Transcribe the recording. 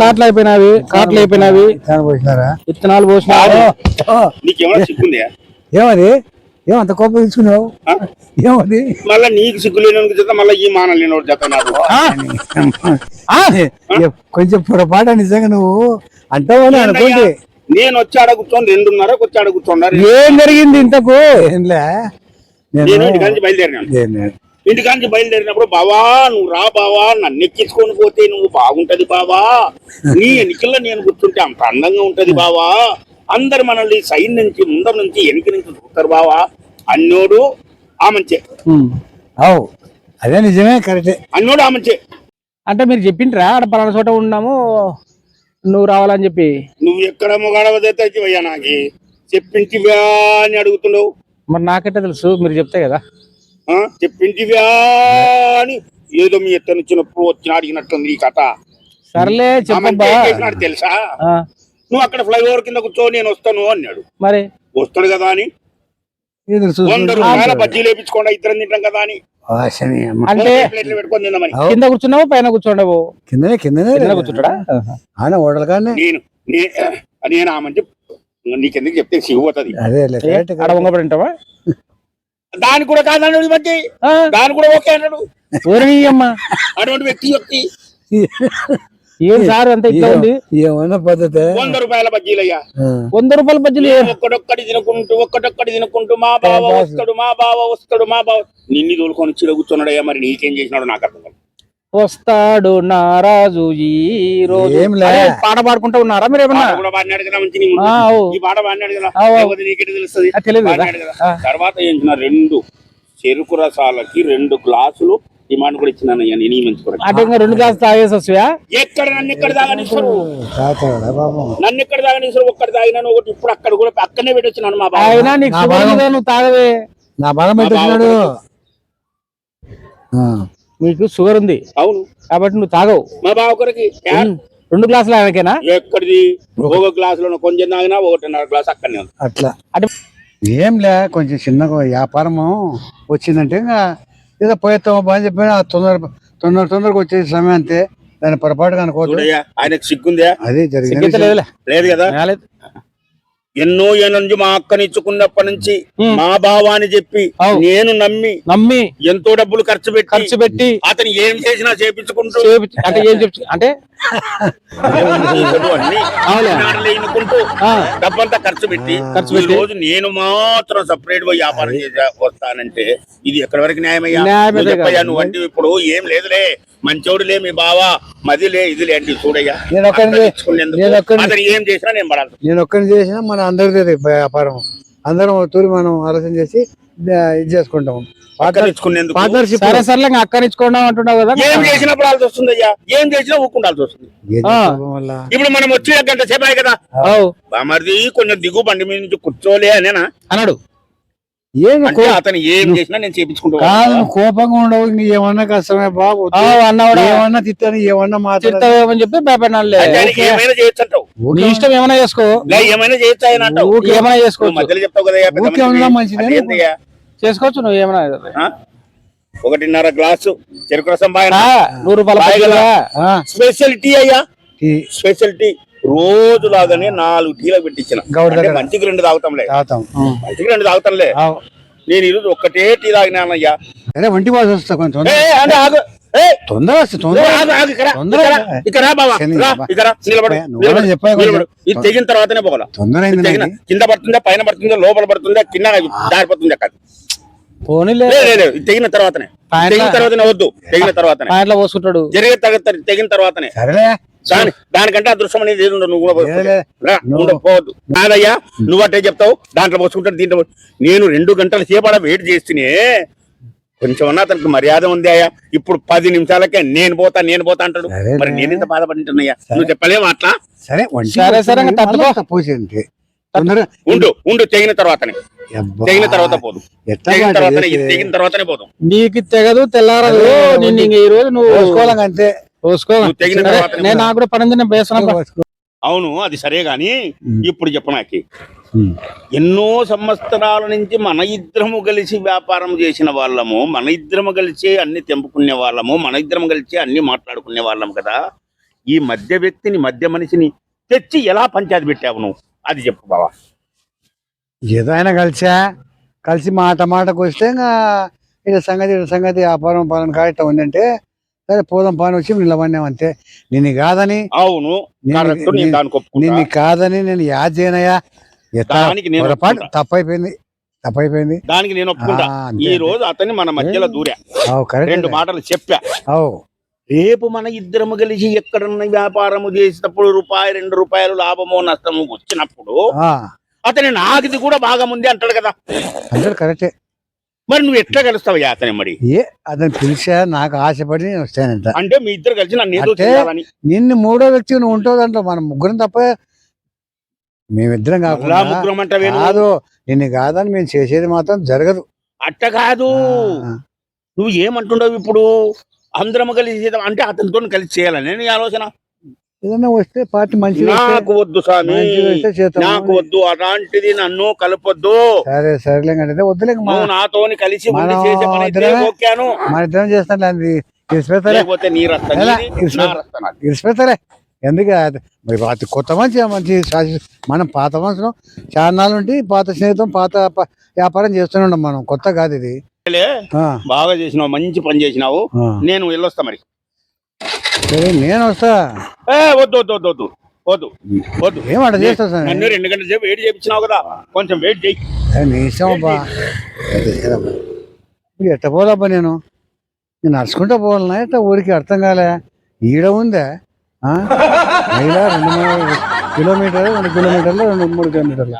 నాట్లు అయిపోయినవి కాట్లు అయిపోయినవి. విత్తనాలు పోసినారా ఏమది? ఏమంత కోపం తీసుకున్నావు? ఆ? ఏమది? మళ్ళా నీకు సిగ్గు లేని జత మళ్ళీ ఈ మాన లేని ఏ, కొంచెం పొరపాటు నిజంగా నువ్వు అంటావని అనుకోండి నేను వచ్చి ఆడ కూర్చొని రెండున్నరకు వచ్చి ఆడ కూర్చున్నారు ఏం జరిగింది ఇంతకు? ఏంలే బయలుదేరినాను. నేను- ఇంటికాంచి బయలుదేరినప్పుడు బావా నువ్వు రా బావా నన్ను ఎక్కించుకొని పోతే నువ్వు బాగుంటది బావా. నీ ఎన్నికల్లో నేను కూర్చుంటే అంత అందంగా ఉంటది బావా. అందరు మనల్ని సైన్ నుంచి ముందర నుంచి వెనక నుంచి చూస్తారు బావా. అన్నోడు ఆమంచే. ఉమ్. అవు అదే నిజమే కరెక్టే. అన్నోడు ఆమంచే. అంటే మీరు చెప్పిండ్రా ఆడ పలానా చోట ఉన్నాము నువ్వు రావాలని చెప్పి. నువ్వు ఎక్కడ మొగాడవదైతే అయ్యా నాకు? చెప్పింటివా అని అడుగుతున్నావు మరి నాకైతే తెలుసు మీరు చెప్తే కదా. ఆ? చెప్పింటివా అని ఏదో మీ ఎత్తు వచ్చినప్పుడు వచ్చి అడిగినట్టుంది ఈ కథ. సర్లే చేసినాడు తెలుసా? ఆ, నువ్వు అక్కడ ఫ్లైఓవర్ కింద కూర్చో నేను వస్తాను అన్నాడు. మరి? వస్తాడు కదా అని. వంద రూపాయల బజ్జీలు వేపించుకోండి ఇద్దరం తింటాం కదా అని. అంటే. కింద కూర్చున్నావు పైన కూర్చోండవు కిందనే కిందనే. కింద కూర్చుంటాడా? ఆయన ఓడలు కానీ నేను ఆమె నీకెందుకు చెప్తే సిగ్గుపోతుంది అదే వంగబడి ఉంటావా? దాని కూడా కాదన్నాడు ఈ మధ్య. దాని కూడా ఓకే అన్నాడు. అటువంటి వ్యక్తి వ్యక్తి ఏం సార్ అంత ఇట్లా ఉంది? ఏమన్నా పద్ధతి? వంద రూపాయల బజ్జీలయ్యా. వంద రూపాయల బజ్జీలు ఒక్కడొక్కడి తినుకుంటూ ఒక్కడొక్కడి తినుకుంటూ మా బావ వస్తాడు మా బావ వస్తాడు మా బావ నిన్ను తోలుకొని చిర కూర్చున్నాడయ్యా మరి నీకేం చేసినాడు నాకు అర్థం కాదు వస్తాడు నారాజు ఈ రోజు. పాట పాడుకుంటా ఉన్నారా మీరు ఏమన్నా. తర్వాత ఏం చేసిన? రెండు చెరుకు రసాలకి రెండు గ్లాసులు డిమాండ్ కూడా ఇచ్చినాను అయ్యా నేను అంటే ఇంకా రెండు గ్లాస్ తాగేసి వస్తాయా ఎక్కడ నన్ను ఎక్కడ తాగనిస్తారు? నన్ను ఎక్కడ తాగనిస్తారు? ఒక్కటి తాగినాను ఒకటి ఇప్పుడు అక్కడ కూడా పక్కనే పెట్టొచ్చినాను మా ఆయన నీకు తాగవే. నా బాగా పెట్టినాడు నీకు షుగర్ ఉంది. అవును. కాబట్టి నువ్వు తాగవు. మా బావ కొరకి యా, రెండు గ్లాసులు ఆయనకేనా? ఎక్కడిది? ఒక గ్లాసులో కొంచెం తాగినా ఒకటిన్నర గ్లాస్ అక్కడనే ఉంది. అట్లా. అంటే ఏం లే కొంచెం చిన్నగా వ్యాపారము వచ్చిందంటే ఇంకా ఏదో పోయేస్తామో బాగా చెప్పినా తొందర తొందర తొందరగా వచ్చే సమయం అంతే. దాని పొరపాటుగా అనుకోవద్దు. చూడయ్యా ఆయనకు సిగ్గుందా అదే జరిగింది లేదు కదా. ఎన్నో ఏళ్ళ నుంచి మా అక్కనిచ్చుకున్నప్పటి నుంచి. మా బావ అని చెప్పి. నేను నమ్మి నమ్మి ఎంతో డబ్బులు ఖర్చు పెట్టి ఖర్చు పెట్టి అతను ఏం చేసినా చేపించుకుంటూ చేపించి అంటే ఏం అంటే డబ్బంతా ఖర్చు పెట్టి ఖర్చు. రోజు నేను మాత్రం సపరేట్గా వ్యాపారం చేసి వస్తానంటే ఇది ఎక్కడి వరకు న్యాయమయ్యా? న్యాయమే నువ్వు అంటే ఇప్పుడు ఏం లేదులే. మంచోడులే మీ బావ మదిలే ఇదిలే అంటే చూడయ్యా. అతను ఏం చేసినా నేను పడాలి. నేను ఒక్కరిని చేసినా మన అందరిది వ్యాపారం. అందరం తూరి మనం ఆలోచన చేసి ఇది చేసుకుంటాం పార్ట్నర్షిప్ సరే సర్లే ఇంకా అక్కనిచ్చుకోవడం అంటున్నావు కదా. ఏం చేసినా పడాల్సి వస్తుంది అయ్యా ఏం చేసినా ఊక్కుండాల్సి వస్తుంది. ఇప్పుడు మనం వచ్చి గంట సేపు అయ్యి కదా? అవు. బామర్ది కొంచెం దిగు బండి మీద నుంచి కూర్చోలే అనేనా? అన్నాడు. అతను ఏం చేసినా నేను చేపించుకుంటూ నువ్వు కోపంగా ఉండవు ఏమన్నా కష్టమే బాబు అవు అన్నావుడా ఏమన్నా తిట్టాను ఏమన్నా మాట్లాడాలి తిడతావేమని చెప్పి భయపడినాలే అంటే ఆయనకి ఏమైనా చేయొచ్చు అంటావు నీ ఇష్టం ఏమైనా చేసుకో. లే, ఏమైనా చేయొచ్చు ఏమైనా చేసుకోవచ్చు. మధ్యలో చెప్తావు కదా మంచిదే. చేసుకోవచ్చు నువ్వు ఏమైనా ఆ? ఒకటిన్నర గ్లాసు చెరుకు రసం బాగా నూరు రూపాయల స్పెషల్ టీ అయ్యా? Special tea. రోజు లాగానే నాలుగు టీలకు పెట్టించిన. మంచికి రెండు తాగుతాంలే. తాగుతాం. మంచికి రెండు తాగుతాంలే. నేను ఈరోజు ఒక్కటే టీ తాగినానయ్యా అరే వంటి వాసు వస్తా కొంచెం తొందర. ఇది తెగిన తర్వాతనే పోగల. తొందర. కింద పడుతుందా పైన పడుతుందా లోపల పడుతుందా కింద జారిపోతుందా కాదు పోనీలే. తెగిన తర్వాతనే. తెగిన తర్వాతనే వద్దు. తెగిన తర్వాతనే. పాయింట్లో పోసుకుంటాడు. జరిగే తగ తెగిన తర్వాతనే. సరేలే. దాని దానికంటే అదృష్టం అనేది ఏది ఉండదు. నువ్వు కూడా పోవద్దు కాదయ్యా నువ్వు అట్టే చెప్తావు. దాంట్లో పోసుకుంటాడు దీంట్లో నేను రెండు గంటల సేపు ఆడ వెయిట్ చేస్తేనే కొంచెం అన్నా అతనికి మర్యాద ఉంది అయ్యా. ఇప్పుడు పది నిమిషాలకే నేను పోతా నేను పోతా అంటాడు. మరి నేను ఇంత బాధపడింటున్నాయా నువ్వు చెప్పలేము అట్లా? సరే సరే, ఉండు ఉండు తెగిన తర్వాతనే. తెగిన తర్వాత పోదు. తెగిన తర్వాతనే? తెగిన పోదాం. నీకు తెగదు తెల్లారదు. అదే, నిన్ను ఇంక ఈ రోజు నువ్వు పోసుకోవాలి అంతే. పోసుకో నువ్వు తెగిన సరే, తర్వాతనే నేను నాకు కూడా. అవును అది సరే గాని ఇప్పుడు చెప్పు నాకి. ఎన్నో సంవత్సరాల నుంచి మన ఇద్దరము కలిసి వ్యాపారం చేసిన వాళ్ళము మన ఇద్దరము కలిసి అన్ని తెంపుకునే వాళ్ళము మన ఇద్దరం కలిసి అన్ని మాట్లాడుకునే వాళ్ళం కదా. ఈ మధ్య వ్యక్తిని మధ్య మనిషిని తెచ్చి ఎలా పంచాయతీ పెట్టావు నువ్వు? అది చెప్పు బావా. ఏదో ఆయన కలిసా? కలిసి మాట మాటకు వస్తే ఇంకా సంగతి సంగతి వ్యాపారం పాలన కాయటం ఉందంటే సరే పోదాం పని వచ్చి నిలబడినాం అంతే. నిన్ను కాదని అవును. నిన్ను కాదని నేను యాద్ నేను పొరపాటు. తప్పైపోయింది. తప్పైపోయింది. దానికి నేను ఒప్పుకుంటా. ఆ, ఈ రోజు అతన్ని మన మధ్యలో దూరా. కరెక్ట్ రెండు మాటలు చెప్పా. అవు. రేపు మన ఇద్దరము కలిసి ఎక్కడన్నా వ్యాపారము చేసినప్పుడు రూపాయి రెండు రూపాయలు లాభమో నష్టము వచ్చినప్పుడు అతని నాకిది కూడా బాగా ఉంది అంటాడు కదా. అంటాడు కరెక్టే. మరి నువ్వు ఎట్లా కలుస్తావయ్యా అతని మరి? ఏ అతను పిలిచా నాకు ఆశపడి నేను వస్తానంట. అంటే మీ ఇద్దరు కలిసి నన్ను ఏదో చేయాలని. నిన్ను మూడో వ్యక్తి నువ్వు ఉంటావు దాంట్లో మనం ముగ్గురం తప్ప మేమిద్దరం కాకుండా ముగ్గురం కాదు నిన్ను కాదని మేము చేసేది మాత్రం జరగదు. అట్ట కాదు. నువ్వు ఏమంటుండవు ఇప్పుడు? అందరం కలిసి చేద్దాం. అంటే అతనితో కలిసి చేయాలని నీ ఆలోచన. ఏదైనా వస్తే పార్టీ వస్తే నాకు వద్దు స్వామి. నాకు వద్దు. అలాంటిది నన్ను కలపొద్దు. సరే సరేలే వద్దులే నాతోని కలిసి ఓకేను మన ఇద్దరం చేస్తాను అది. ఇరిసిపోతారే. లేకపోతే నీ. ఇరిసిపోతారే. ఎందుకు? అది కొత్త మంచి మంచి మనం పాత మనుషులు. చాలా ఉండి పాత స్నేహితం పాత వ్యాపారం చేస్తూనే ఉన్నాం మనం. కొత్త కాదు ఇది. లే, ఆ, బాగా చేసినావు మంచి పని చేసినావు. నేను వెళ్ళొస్తా మరి. నేను వస్తా. ఏ వద్దు వద్దు వద్దు వద్దు వద్దు వద్దు. ఏం అట్లా చేస్తా సార్? నన్ను రెండు గంటల సేపు వెయిట్ చేయించినావు కదా కొంచెం వెయిట్ చేయి. ఇప్పుడు ఎట్ట పోదబ్బా నేను? నేను నడుచుకుంటా పోవాలన్నా ఎట్ట ఊరికి అర్థం కాలే? ఈడ ఉందా? రెండు మూడు కిలోమీటర్లు రెండు కిలోమీటర్లు రెండు మూడు కిలోమీటర్లు.